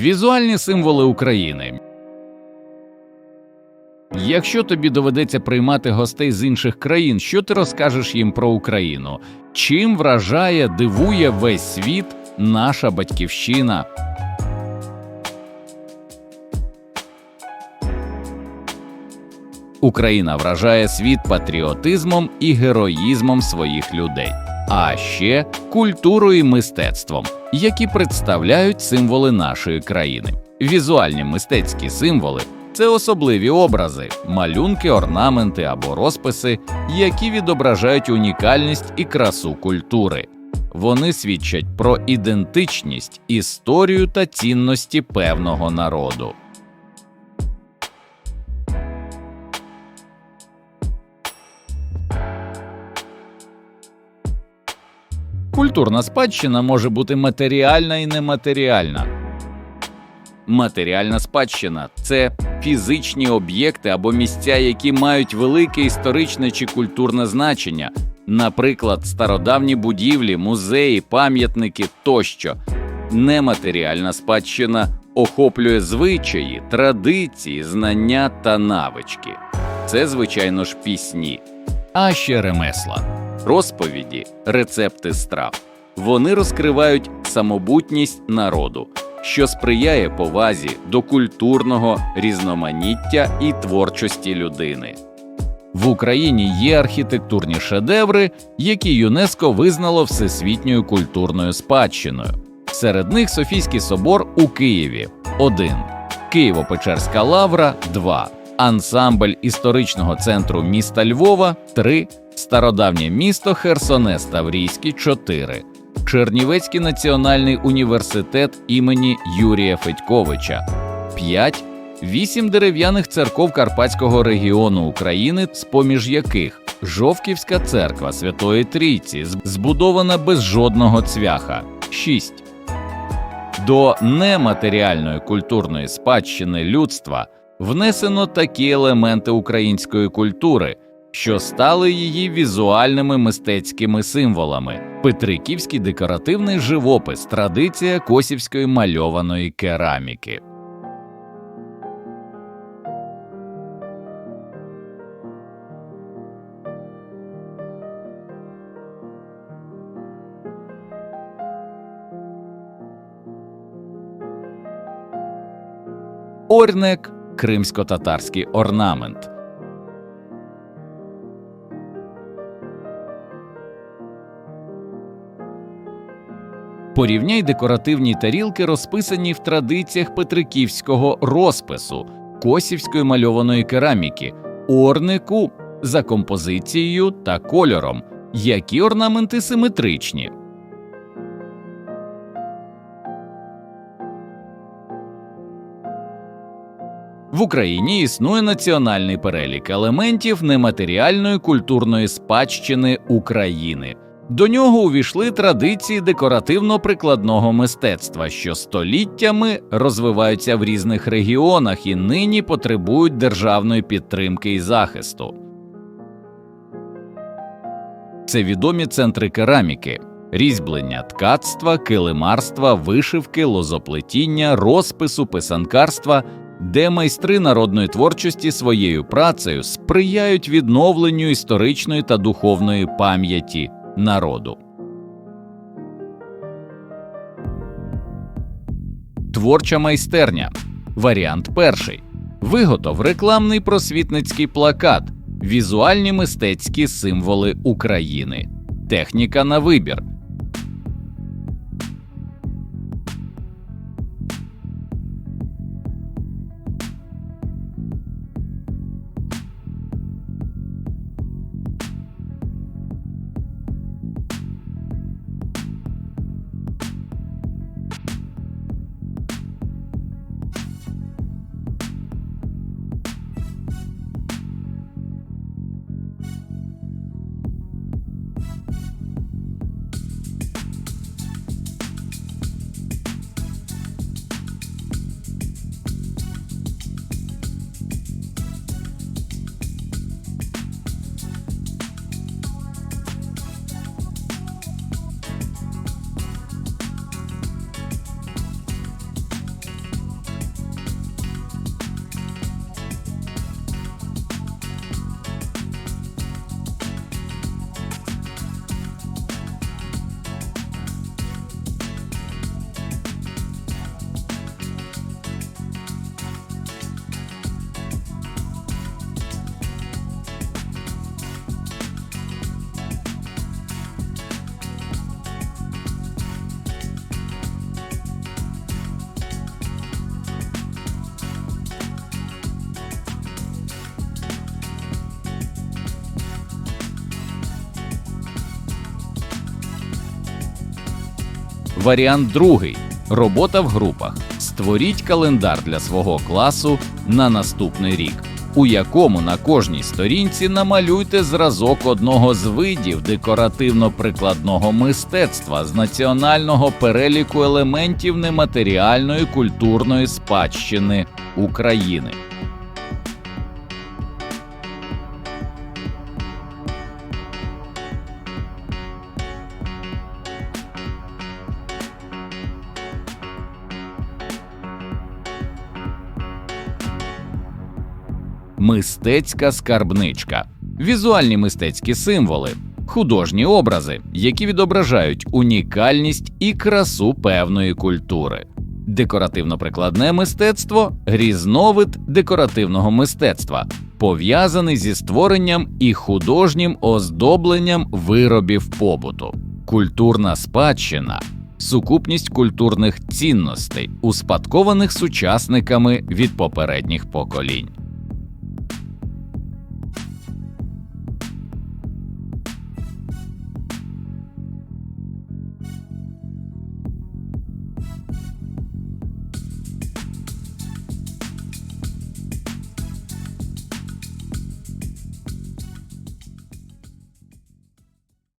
Візуальні символи України. Якщо тобі доведеться приймати гостей з інших країн, що ти розкажеш їм про Україну? Чим вражає, дивує весь світ наша батьківщина? Україна вражає світ патріотизмом і героїзмом своїх людей, а ще культурою і мистецтвом, які представляють символи нашої країни. Візуальні мистецькі символи це особливі образи, малюнки, орнаменти або розписи, які відображають унікальність і красу культури. Вони свідчать про ідентичність, історію та цінності певного народу. Культурна спадщина може бути матеріальна і нематеріальна. Матеріальна спадщина це фізичні об'єкти або місця, які мають велике історичне чи культурне значення, наприклад, стародавні будівлі, музеї, пам'ятники тощо. Нематеріальна спадщина охоплює звичаї, традиції, знання та навички. Це, звичайно ж, пісні, а ще ремесла, розповіді, рецепти страв. Вони розкривають самобутність народу, що сприяє повазі до культурного різноманіття і творчості людини. В Україні є архітектурні шедеври, які ЮНЕСКО визнало всесвітньою культурною спадщиною. Серед них Софійський собор у Києві 1, Києво-Печерська лавра 2, ансамбль історичного центру міста Львова 3, Стародавнє місто Херсонес Таврійський 4, Чернівецький національний університет імені Юрія Федьковича. 5, вісім дерев'яних церков Карпатського регіону України, з поміж яких Жовківська церква Святої Трійці збудована без жодного цвяха. 6. До нематеріальної культурної спадщини людства внесено такі елементи української культури, що стали її візуальними мистецькими символами: Петриківський декоративний живопис, традиція косівської мальованої кераміки. Орнек кримсько-татарський орнамент. Порівняй декоративні тарілки, розписані в традиціях петриківського розпису, косівської мальованої кераміки, орнику за композицією та кольором, які орнаменти симетричні. В Україні існує національний перелік елементів нематеріальної культурної спадщини України. До нього увійшли традиції декоративно-прикладного мистецтва, що століттями розвиваються в різних регіонах і нині потребують державної підтримки і захисту. Це відомі центри кераміки, різьблення, ткацтва, килимарства, вишивки, лозоплетіння, розпису, писанкарства, де майстри народної творчості своєю працею сприяють відновленню історичної та духовної пам'яті народу. Творча майстерня. Варіант перший. Виготов рекламний просвітницький плакат, візуальні мистецькі символи України, техніка на вибір. Варіант другий робота в групах. Створіть календар для свого класу на наступний рік, у якому на кожній сторінці намалюйте зразок одного з видів декоративно-прикладного мистецтва з національного переліку елементів нематеріальної культурної спадщини України. Мистецька скарбничка, візуальні мистецькі символи, художні образи, які відображають унікальність і красу певної культури. Декоративно-прикладне мистецтво різновид декоративного мистецтва, пов'язаний зі створенням і художнім оздобленням виробів побуту, культурна спадщина, сукупність культурних цінностей, успадкованих сучасниками від попередніх поколінь.